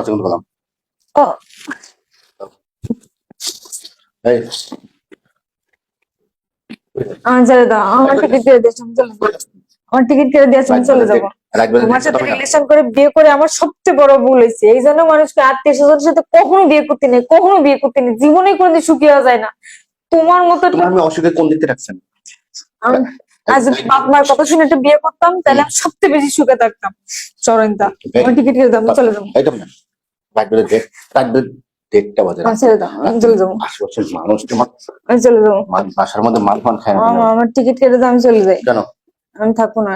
আছে কিন্তু বললাম। এই। আমার ছেড়ে দাও আমার টিকিট কেটে দিয়েছে আমি চলে যাব আমার টিকিট কেটে দিয়েছে আমি চলে যাব। তোমার সাথে রিলেশন করে বিয়ে করে আমার সবচেয়ে বড় ভুল হয়েছে। এই জন্য মানুষকে আত্মীয় স্বজনের সাথে কখনো বিয়ে করতে নেই কখনো বিয়ে করতে নেই। জীবনে কোনোদিন সুখী হওয়া যায় না। তোমার মতো আমি অসুখে কোন দিকতে রাখছেন আমি- আজ যদি বাপ মার কথা শুনে একটা বিয়ে করতাম তাহলে আমি সবচেয়ে বেশি সুখে থাকতাম। চরণতা আমি টিকিট কেটে দাম চলে যাব। একদম রাখবে দেখ রাখবে দেড়টা বাজে আমি যাব চলে যাব। আশেপাশের মানুষ চলে যাব। বাসার মধ্যে মান ফান খায় না আমার টিকিট কেটে দাম চলে যাই। কেন? আমি থাকব না।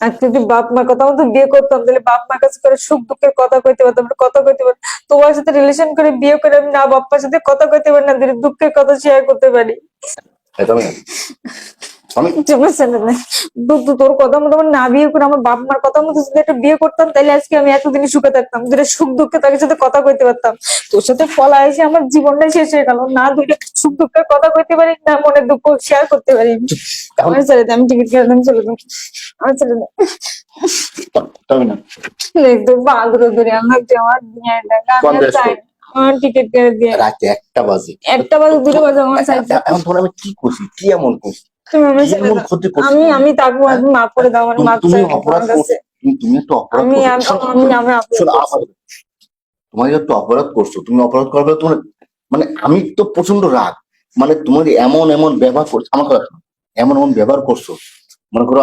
আর। যদি বাপ মার কথা মতো বিয়ে করতাম, তাহলে বাপ মার কাছে করে সুখ দুঃখের কথা কইতে পারতাম কথা কইতে পারতাম তোমার সাথে রিলেশন করে বিয়ে করে আমি না বাপ্পার সাথে কথা কইতে পারি না দুঃখের কথা শেয়ার করতে পারি আমি? তো- তোর কথা মতো না বিয়ে করে আমার বাপ মার কথা মতো যদি একটা বিয়ে করতাম তাহলে আজকে আমি এতদিনই সুখে থাকতাম। যেটা সুখ দুঃখে তাদের সাথে কথা কইতে পারতাম। তোর সাথে ফলা এসে আমার জীবনটাই শেষ হয়ে গেল। না দুইটা সুখ দুঃখের কথা কইতে পারি না মনের দুঃখ শেয়ার করতে পারি। আমি ছেড়ে আমি টিকিট কেটে চলে যাব আমি ছেড়ে দে। তবে না। একটু বাগরো ধরে আমার চাই। টিকিট কেটে দিয়ে। রাতে একটা বাজে। একটা বাজে দুটো বাজে আমার এখন ধর আমি কি করছি? কি এমন করছি? আমি আমি মাফ করে দাও মাফ চাই অপরাধ তোমার কাছে। করছ। তুমি তুমি অপরাধ আমি আমি আমি আমি আপনার শোনো, আমার- তোমার একটু অপরাধ করছ। তুমি অপরাধ করার তোমার মানে আমি তো প্রচণ্ড রাগ। মানে তোমার এমন এমন ব্যবহার করছ। আমার কথা এমন এমন ব্যবহার করছ। মনে করো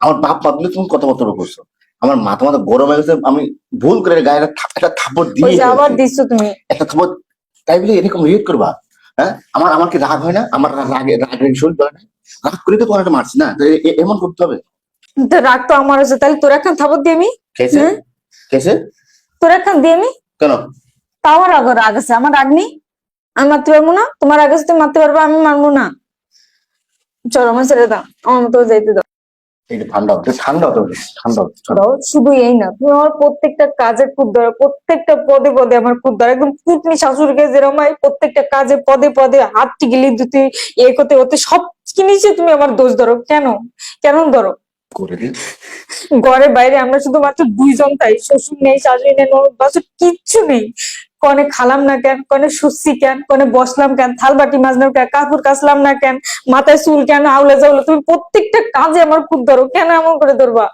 আমার বাপ মাতলে তুমি কথাবার্তা করছ আমার মাথা মাথা গরম হয়ে গেছে। আমি ভুল করে গায়ে একটা থা- একটা দিয়ে আবার দিচ্ছ তুমি। একটা থাপ্পড় তাই বলে এরকম রিয়েক্ট করবা? হ্যাঁ? আমার আমার কি রাগ হয় না? আমার রাগে রাগ রেগে শরীর হয় না? রাগ করে তো তোমার একটা মারছি না? এমন করতে হবে। তো রাগ তো আমার আছে। তাহলে তোর একখান থাপর দিয়ে আমি। হ্যাঁ? খেয়েছে তোর একখান দিয়ে আমি। কেন? তাও আমার রাগ রাগ আছে। আমার রাগ নেই। আমি মারতে পারব না। তোমার আছে তুমি মারতে পারব আমি মারবো না। চলো আমার ছেড়ে দাও। আমার মতো যাইতে দাও। একটু ঠান্ডা হতো ঠান্ডা হতো ঠান্ডা হতো শুধু এই না তুমি আমার প্রত্যেকটা কাজে খুব ধরো প্রত্যেকটা পদে পদে আমার ধরো একদম শাশুড়িকে যেরকম প্রত্যেকটা কাজে পদে পদে হাত টিকিলি দুটি এ করতে করতে সব জিনিসে তুমি আমার দোষ ধরো। কেন? কেন ধরো? করে দিই। ঘরে বাইরে আমরা শুধুমাত্র দুইজন তাই শ্বশুর নেই শাশুড়ি নেই ননদ বাসুর কিচ্ছু নেই। কনে খালাম না কেন? কনে শুচ্ছি কেন? কনে বসলাম কেন? থাল বাটি মাজলাম কেন? কাপড় কাচলাম না কেন? মাথায় চুল কেন? আউলে যাওলো তুমি প্রত্যেকটা কাজে আমার খুব ধরো। কেন এমন করে ধরবা?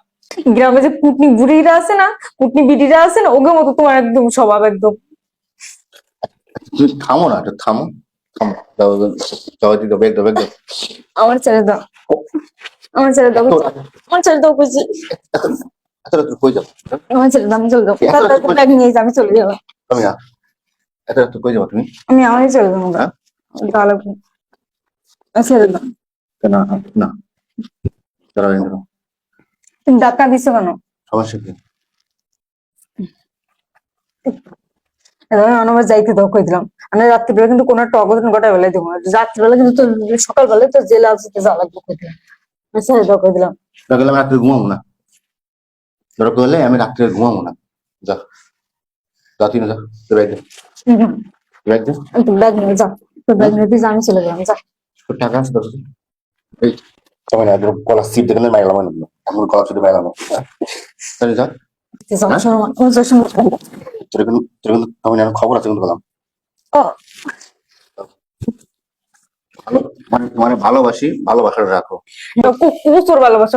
গ্রামে যে কুটনি বুড়িরা আছে না কুটনি বিড়িরা আছে না ওকে মতো তোমার একদম স্বভাব একদম। থামো না একটু থামো। থামো দাও দাও, দাও দাও দাও দাও আমার ছেড়ে দাও। আমার দাও এত আমার ছেড়ে দাও বুঝি এত এত রাত্রে কই যাও আমার ছেড়ে দাও আমি চলে যাব। এত তাড়াতাড়ি ব্যাগ নিয়ে আমি চলে যাব। তুমি এত রাত্রে কই যাও তুমি? আমি আমারই চলে যাব। হ্যাঁ? ছেড়ে দাও না না। দাঁড়াও তুমি ধাক্কা দিছো কেন? সমস্যা কি যাইতে দাও কই দিলাম। আমি রাত্রিবেলা কিন্তু কোনো একটা অঘটন ঘটায় বেলায় দেবো রাত্রিবেলা কিন্তু তোর সকালবেলা তোর জেলে আসতে যা লাগবে কই দিলাম। আমি ছেড়ে দাও কই দিলাম? দেখলে আমি রাত্রে ঘুমাবো না। দরকার হলে আমি রাত্রে ঘুমাবো না। যা যা তুই যা তোর ব্যাগ তোর ব্যাগ দে। তুই ব্যাগ নিয়ে যা। তোর ব্যাগ নিয়ে আমি চলে গেলাম যা। তোর টাকা আছে তোর এই মাইলাম না মাইলাম তাহলে যা। হ্যাঁ? তোর কিন্তু তোর কিন্তু তবে খবর আছে কিন্তু বললাম। ও, ভালো মানে মানে ভালোবাসি ভালোবাসাটা রাখো। প্রচুর ভালোবাসা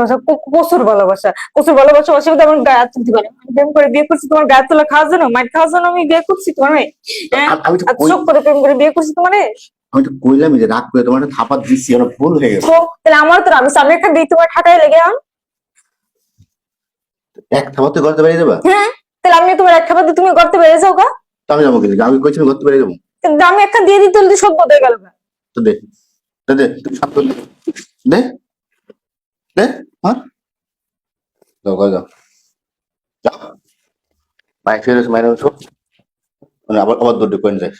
প্রচুর ভালোবাসা। প্রচুর ভালোবাসা অসুবিধা আমার গায়ে হাত তুলতে পারে আমি প্রেম করে বিয়ে করছি তোমার গায়ে তোলা খাওয়ার জন্য? মায়ের খাওয়ার জন্য আমি বিয়ে করছি তোমার হ্যাঁ? কই- করে প্রেম করে বিয়ে করছি তোমার? আমি তো কইলামই যে রাগ করে তোমার থাপাত দিচ্ছি আমার ভুল হয়ে গেছে। তাহলে আমার তো। আমি একটা দিই তোমার ঠাটাই লেগে আম এক থাপাতে করতে বেরিয়ে যাবা? হ্যাঁ? তাহলে আমি তোমার এক দিয়ে তুমি করতে পেরে যাও গা। আমি যাব কিন্তু আমি কইছি করতে যাব। কিন্তু আমি একটা দিয়ে দিতে হলে সব বদলে গেল গা। তো দে দে তুই সাপ দে দে হ্যাঁ যাও, ঘরে যাও। যাও। মাইক ফেরে মাইরে উঠো মানে আবার আবার দৌড়ে পয়েন্ট যাই